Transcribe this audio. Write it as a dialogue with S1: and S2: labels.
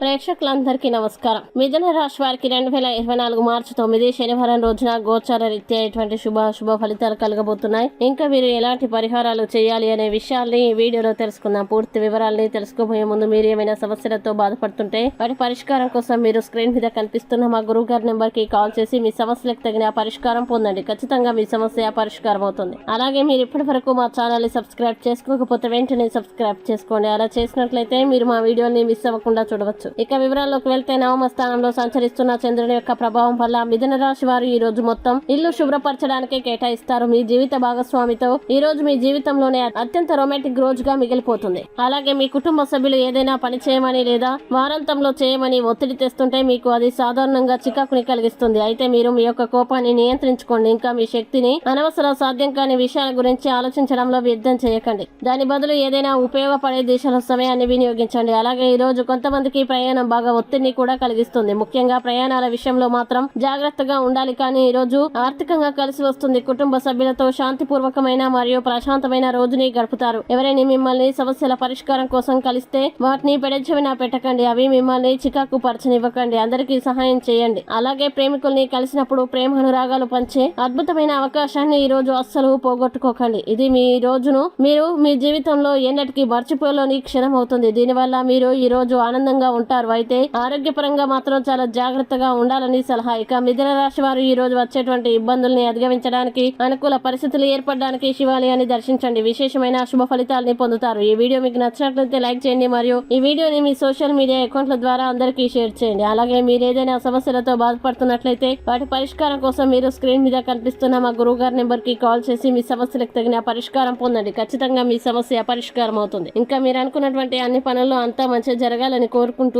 S1: ప్రేక్షకులందరికీ నమస్కారం. మిథున రాశి వారికి రెండు వేల ఇరవై నాలుగు మార్చి తొమ్మిది శనివారం రోజున గోచార రీత్యా ఎటువంటి శుభ శుభ ఫలితాలు కలగబోతున్నాయి? ఇంకా మీరు ఎలాంటి పరిహారాలు చేయాలి అనే విషయాల్ని ఈ వీడియోలో తెలుసుకుందాం. పూర్తి వివరాల్ని తెలుసుకోబోయే ముందు మీరు ఏమైనా సమస్యలతో బాధపడుతుంటే వాటి పరిష్కారం కోసం మీరు స్క్రీన్ మీద కనిపిస్తున్న మా గురువు గారి నెంబర్కి కాల్ చేసి మీ సమస్యలకు తగిన పరిష్కారం పొందండి. ఖచ్చితంగా మీ సమస్య పరిష్కారం అవుతుంది. అలాగే మీరు ఇప్పటి వరకు మా ఛానల్ని సబ్స్క్రైబ్ చేసుకోకపోతే వెంటనే సబ్స్క్రైబ్ చేసుకోండి. అలా చేసినట్లయితే మీరు మా వీడియోని మిస్ అవ్వకుండా చూడవచ్చు. ఇక వివరాల్లోకి వెళ్తే నవమ స్థానంలో సంచరిస్తున్న చంద్రుని యొక్క ప్రభావం వల్ల మిథున రాశి వారు ఈ రోజు మొత్తం ఇల్లు శుభ్రపరచడానికి కేటాయిస్తారు. మీ జీవిత భాగస్వామితో ఈ రోజు మీ జీవితంలోనే అత్యంత రొమాంటిక్ రోజుగా మిగిలిపోతుంది. అలాగే మీ కుటుంబ సభ్యులు ఏదైనా పని చేయమని లేదా వారాంతంలో చేయమని ఒత్తిడి తెస్తుంటే మీకు అది సాధారణంగా చికాకుని కలిగిస్తుంది. అయితే మీరు మీ యొక్క కోపాన్ని నియంత్రించుకోండి. ఇంకా మీ శక్తిని అనవసర సాధ్యం కాని విషయాల గురించి ఆలోచించడంలో వ్యర్థం చేయకండి. దాని బదులు ఏదైనా ఉపయోగపడే దిశలో సమయాన్ని వినియోగించండి. అలాగే ఈ రోజు కొంతమందికి ప్రయాణం బాగా ఒత్తిడిని కూడా కలిగిస్తుంది. ముఖ్యంగా ప్రయాణాల విషయంలో మాత్రం జాగ్రత్తగా ఉండాలి. కానీ ఈ రోజు ఆర్థికంగా కలిసి వస్తుంది. కుటుంబ సభ్యులతో శాంతిపూర్వకమైన మరియు ప్రశాంతమైన రోజుని గడుపుతారు. ఎవరైనా మిమ్మల్ని సమస్యల పరిష్కారం కోసం కలిస్తే వాటిని పెడచెవిన పెట్టకండి. అవి మిమ్మల్ని చికాకు పరచనివ్వకండి. అందరికీ సహాయం చేయండి. అలాగే ప్రేమికుల్ని కలిసినప్పుడు ప్రేమ అనురాగాలు పంచే అద్భుతమైన అవకాశాన్ని ఈ రోజు అస్సలు పోగొట్టుకోకండి. ఇది మీ రోజును మీరు మీ జీవితంలో ఎన్నటికీ మర్చిపోలేని క్షణం అవుతుంది. దీనివల్ల మీరు ఈ రోజు ఆనందంగా ఉంటారు. అయితే ఆరోగ్యపరంగా మాత్రం చాలా జాగ్రత్తగా ఉండాలని సలహా. ఇక మిథున రాశి వారు ఈ రోజు వచ్చేటువంటి ఇబ్బందుల్ని అధిగమించడానికి అనుకూల పరిస్థితులు ఏర్పడడానికి శివాలయాన్ని దర్శించండి. విశేషమైన శుభ ఫలితాలని పొందుతారు. ఈ వీడియో మీకు నచ్చినట్లయితే లైక్ చేయండి మరియు ఈ వీడియోని మీ సోషల్ మీడియా అకౌంట్ల ద్వారా అందరికీ షేర్ చేయండి. అలాగే మీరు ఏదైనా సమస్యలతో బాధపడుతున్నట్లయితే వాటి పరిష్కారం కోసం మీరు స్క్రీన్ మీద కనిపిస్తున్న మా గురువు గారి నెంబర్కి కాల్ చేసి మీ సమస్యలకు తగిన పరిష్కారం పొందండి. ఖచ్చితంగా మీ సమస్య పరిష్కారం అవుతుంది ఇంకా మీరు అనుకున్నటువంటి అన్ని పనుల్లో అంతా మంచిగా జరగాలని కోరుకుంటూ